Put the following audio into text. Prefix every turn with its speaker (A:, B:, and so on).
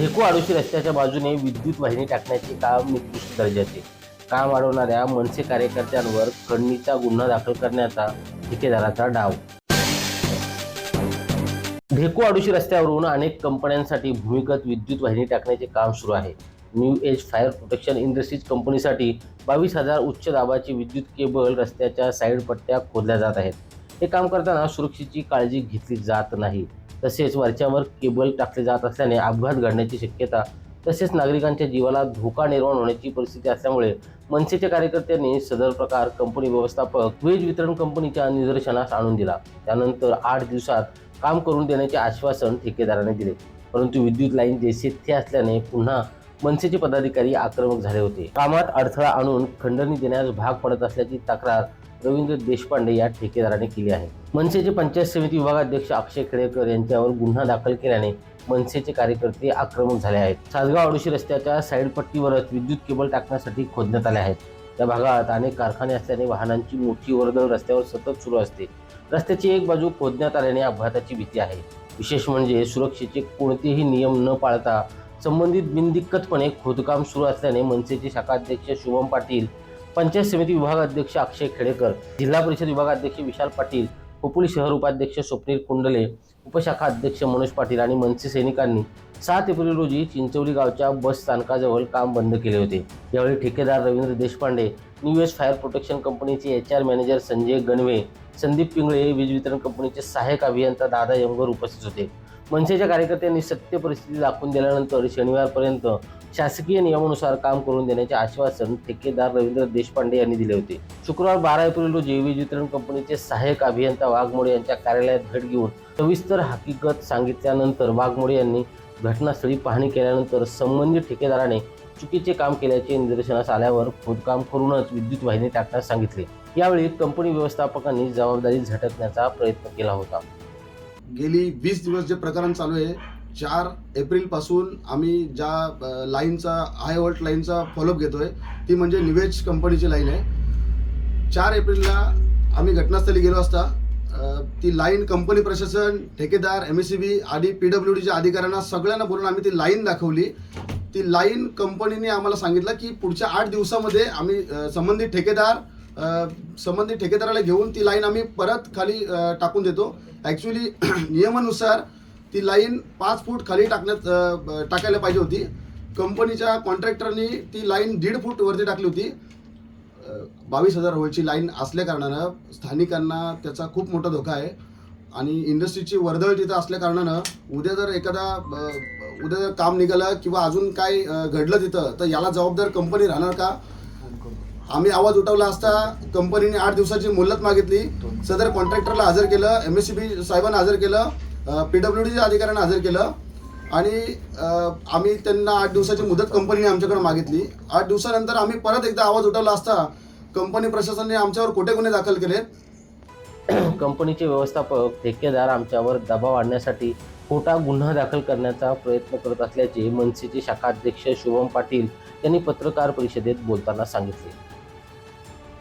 A: ढेकू आडोशी रस्त्याच्या बाजूने विद्युत वाहिनी टाकण्याचे काम निकृष्ट दर्जाचे. काम अडवणाऱ्या मनसे कार्यकर्त्यांवर खंडणीचा गुन्हा दाखल करण्याचा ठेकेदाराचा डाव. ढेकू आडोशी रस्त्यावरून अनेक कंपन्यांसाठी भूमिगत विद्युत वाहिनी टाकण्याचे काम सुरू आहे. New age fire protection industries कंपनीसाठी बावीस हजार उच्च दाबाची विद्युत केबल रस्त्याच्या साईड पट्ट्या खोदल्या जात आहेत. हे काम करताना सुरक्षेची काळजी घेतली जात नाही. तसेच वरच्यावर केबल टाकले जात असल्याने अपघात घडण्याची शक्यता तसेच नागरिकांच्या जीवाला धोका निर्माण होण्याची परिस्थिती असल्यामुळे मनसेच्या कार्यकर्त्यांनी सदर प्रकार कंपनी व्यवस्थापक वीज वितरण कंपनीच्या निदर्शनास आणून दिला. त्यानंतर आठ दिवसात काम करून देण्याचे आश्वासन ठेकेदाराने दिले. परंतु विद्युत लाईन जैसे असल्याने पुन्हा मनसेचे पदाधिकारी आक्रमक झाले होते. कामात अडथळा आणून खंडणी देण्यास भाग पडत असल्याची तक्रार रवींद्र देशपांडे या ठेकेदाराने केली आहे. मनसेचे पंचायत समिती विभागाध्यक्ष अक्षय खेडेकर यांच्यावर गुन्हा दाखल केल्याने मनसेचे कार्यकर्ते आक्रमक झाले आहेत. सासगाव अडोशी रस्त्याच्या साईड पट्टीवरच विद्युत केबल टाकण्यासाठी खोदण्यात आले आहेत. त्या भागात अनेक कारखाने असल्याने वाहनांची मोठी वर्दळ रस्त्यावर सतत सुरू असते. रस्त्याची एक बाजू खोदण्यात आल्याने अपघाताची भीती आहे. विशेष म्हणजे सुरक्षेचे कोणतेही नियम न पाळता संबंधित बिनदिक्कतपणे खोदकाम सुरू असल्याने मनसेचे शाखाध्यक्ष शुभम पाटील पंचायत समिती विभागाध्यक्ष अक्षय खेडेकर जिल्हा परिषद विभागाध्यक्ष विशाल पाटील खोपोली शहर उपाध्यक्ष स्वप्नील कुंडले उपशाखा अध्यक्ष मनोज पाटील आणि मनसे सैनिकांनी सात एप्रिल रोजी चिंचवली गावच्या बस स्थानकाजवळ काम बंद केले होते. यावेळी ठेकेदार Ravindra Deshpande new S fire protection कंपनीचे H R manager Sanjay Ganve Sandeep Pingale वीज वितरण कंपनीचे सहाय्यक अभियंता दादा यमगर उपस्थित होते. मनसेच्या कार्यकर्त्यांनी सत्य परिस्थिती दाखवून दिल्यानंतर शनिवारपर्यंत शासकीय नियमानुसार काम करून देण्याचे आश्वासन ठेकेदार रवींद्र देशपांडे यांनी दिले होते. शुक्रवार बारा एप्रिल रोजी वीज वितरण कंपनीचे सहाय्यक अभियंता वाघमोडे यांच्या कार्यालयात भेट घेऊन सविस्तर हकीकत सांगितल्यानंतर वाघमोडे यांनी घटनास्थळी पाहणी केल्यानंतर संबंधित ठेकेदाराने चुकीचे काम केल्याचे निदर्शनास आल्यावर खोदकाम करूनच विद्युत वाहिनी टाकण्यास सांगितले. यावेळी कंपनी व्यवस्थापकांनी जबाबदारी झटकण्याचा प्रयत्न केला होता.
B: गेली वीस दिवस जे प्रकरण चालू आहे चार एप्रिलपासून आम्ही ज्या लाईनचा हाय व्होल्ट लाईनचा फॉलोअप घेतोय ती म्हणजे निवेज कंपनीची लाईन आहे. चार एप्रिलला आम्ही घटनास्थळी गेलो असता ती लाईन कंपनी प्रशासन ठेकेदार एम एस सी बी आणि पी डब्ल्यू डीच्या अधिकाऱ्यांना सगळ्यांना बोलून आम्ही ती लाईन दाखवली. ती लाईन कंपनीने आम्हाला सांगितलं की पुढच्या आठ दिवसामध्ये आम्ही संबंधित ठेकेदार संबंधित ठेकेदाराला घेऊन ती लाईन आम्ही परत खाली टाकून देतो. ॲक्च्युली नियमानुसार ती लाईन पाच फूट खाली टाकण्यात टाकायला पाहिजे होती. कंपनीच्या कॉन्ट्रॅक्टरनी ती लाईन दीड फूट वरती टाकली होती. बावीस हजार व्होल्टची लाईन असल्याकारणानं स्थानिकांना त्याचा खूप मोठा धोका आहे. आणि इंडस्ट्रीची वर्दळ तिथं असल्याकारणानं उद्या जर एखादा उद्या जर काम निघालं किंवा अजून काय घडलं तिथं तर याला जबाबदार कंपनी राहणार का? आम्ही आवाज उठवला असता कंपनीने आठ दिवसाची मुलत मागितली. सदर कॉन्ट्रॅक्टरला हजर केलं एम एस सी बी साहेबांना हजर केलं पी डब्ल्यू डीच्या अधिकाऱ्यांना हजर केलं आणि आम्ही त्यांना आठ दिवसाची मुदत कंपनीने आमच्याकडे मागितली. आठ दिवसानंतर आम्ही परत एकदा आवाज उठवला असता कंपनी प्रशासनाने आमच्यावर खोटे गुन्हे दाखल केले
A: कंपनीचे व्यवस्थापक ठेकेदार आमच्यावर दबाव आणण्यासाठी खोटा गुन्हा दाखल करण्याचा प्रयत्न करत असल्याचे मनसेचे शाखाध्यक्ष शुभम पाटील यांनी पत्रकार परिषदेत बोलताना सांगितले.